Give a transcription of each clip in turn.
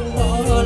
Lord.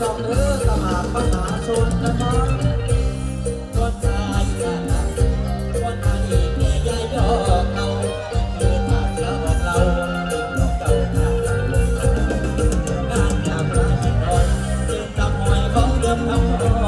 หาปัญหาชนนะครับคนตายนคนไทยแก่ยายยอกเอาเกิดมาเสือบอกเราติดดอกเก่าหน้าลงงานยามราชดอนจึงนำหอยของเดิมทำทอง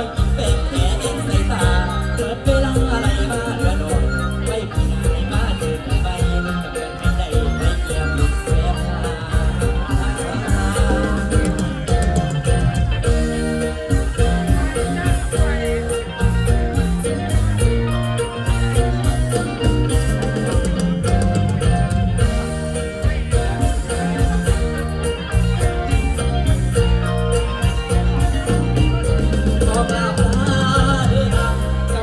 ล